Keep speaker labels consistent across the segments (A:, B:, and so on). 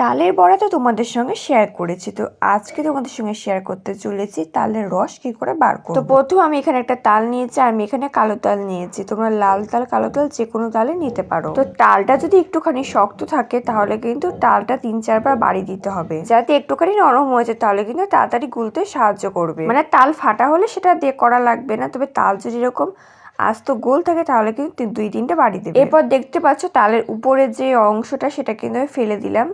A: তালের বড়া তো তোমাদের সঙ্গে শেয়ার করেছি। তো আজকে তোমাদের সঙ্গে শেয়ার করতে চলেছি তালের রস কি করে বার করব। তো প্রথম আমি এখানে একটা তাল নিয়েছি আর আমি এখানে কালো তাল নিয়েছি। তোমরা লাল তাল কালো তাল যে কোনো তালে নিতে পারো। তো তালটা যদি একটুখানি শক্ত থাকে তাহলে কিন্তু তালটা তিন চারবার বাড়ি দিতে হবে। যাতে একটুখানি নরম হয়ে যায় তাহলে কিন্তু তাড়াতাড়ি গুলতে সাহায্য করবে। মানে তাল ফাটা হলে সেটা দিয়ে করা লাগবে না তবে তাল যদি এরকম আস্ত গোল থাকে তাহলে কিন্তু দুই তিনটে বাড়ি দেবে। এরপর দেখতে পাচ্ছ তালের উপরে যে অংশটা সেটা কিন্তু আমি ফেলে দিলাম।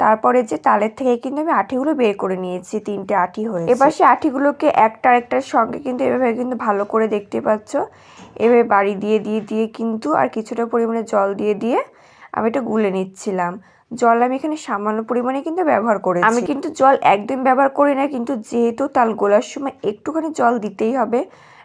A: তারপরে যে তালের থেকে কিন্তু আমি আঠিগুলো বের করে নিয়েছি তিনটে আঠি হয়ে এবার সে আঠিগুলোকে একটা আরেকটার সঙ্গে কিন্তু এভাবে কিন্তু ভালো করে দেখতে পাচ্ছ। এভাবে বাড়ি দিয়ে দিয়ে দিয়ে কিন্তু আর কিছুটা পরিমাণে জল দিয়ে দিয়ে আমি এটা গুলে নিচ্ছিলাম। জল আমি এখানে সামান্য পরিমাণে কিন্তু ব্যবহার করেছি। আমি কিন্তু জল একদম ব্যবহার করি না কিন্তু যেহেতু তাল গোলার সময় একটুখানি জল দিতেই হবে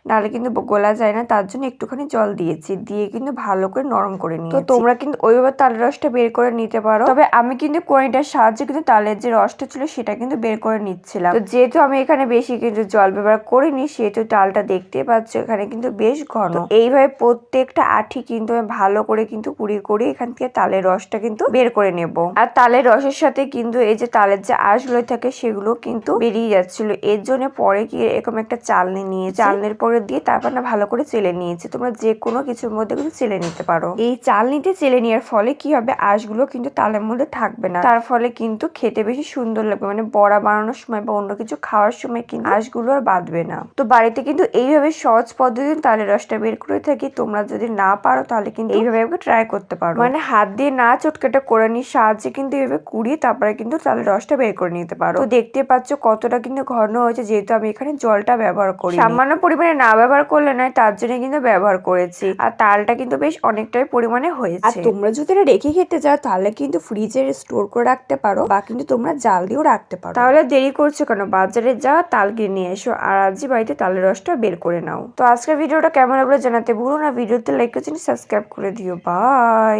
A: নাহলে কিন্তু গোলা যায় না। তার জন্য একটুখানি জল দিয়েছি। দিয়ে কিন্তু ভালো করে নরম করে নিই তো তোমরা কিন্তু ওইভাবে তালের রসটা বের করে নিতে পারো। তবে আমি কিন্তু কোয়ানিটার সাহায্যে কিন্তু তালের যে রসটা ছিল সেটা কিন্তু বের করে নিচ্ছিলাম। তো যেহেতু আমি এখানে বেশি কিন্তু জল ব্যবহার করিনি সেহেতু তালটা দেখতে পাচ্ছ এখানে কিন্তু বেশ ঘন। এইভাবে প্রত্যেকটা আঠি কিন্তু আমি ভালো করে কিন্তু কুড়ি করে এখান থেকে তালের রসটা কিন্তু বের করে নেব। আর তালের রসের সাথে কিন্তু এই যে তালের যে আঁশগুলো থাকে সেগুলো কিন্তু বেরিয়ে যাচ্ছিল। এর জন্য পরে কি এরকম একটা চালনি নিয়ে চালনির পরে দিয়ে তারপর না ভালো করে চেলে নিয়েছি। তোমরা যে কোনো কিছুর মধ্যে কিন্তু চেলে নিতে পারো। এই চালনিতে চেলে নেওয়ার ফলে কি হবে? আঁশগুলো কিন্তু তালের মধ্যে থাকবে না। তার ফলে কিন্তু খেতে বেশি সুন্দর লাগবে। মানে বড়া বানানোর সময় বা অন্য কিছু খাওয়ার সময় কিন্তু আঁশগুলো আর বাঁধবে না। তো বাড়িতে কিন্তু এইভাবে সহজ পদ্ধতিতে তালের রসটা বের করে থাকি। তোমরা যদি না পারো তাহলে কিন্তু এইভাবে ট্রাই করতে পারো। মানে হাত দিয়ে না চটকেটা করে নিয়ে সাহায্যে কিন্তু এইভাবে কুড়িয়ে তারপরে কিন্তু তালের রসটা বের করে নিতে পারো। তো দেখতে পাচ্ছ কতটা কিন্তু ঘন হয়েছে। যেহেতু আমি এখানে জলটা ব্যবহার করি সামান্য পরিমাণে না ব্যবহার করলে নয় তার জন্য কিন্তু ব্যবহার করেছি। আর তালটা কিন্তু বেশ অনেকটাই পরিমাণে হয়েছে। আর তোমরা যদি এটা রেখে খেতে যাও তাহলে কিন্তু ফ্রিজে স্টোর করে রাখতে পারো বা কিন্তু তোমরা জাল দিয়েও রাখতে পারো। তাহলে দেরি করছ কেন? বাজারে যাও তাল কিনে নিয়ে এসো। আর আজই বাড়িতে তালের রসটা বের করে নাও। তো আজকের ভিডিওটা কেমন লাগল জানাতে ভুলো না। ভিডিওতে লাইক করে সাবস্ক্রাইব করে দিও। বাই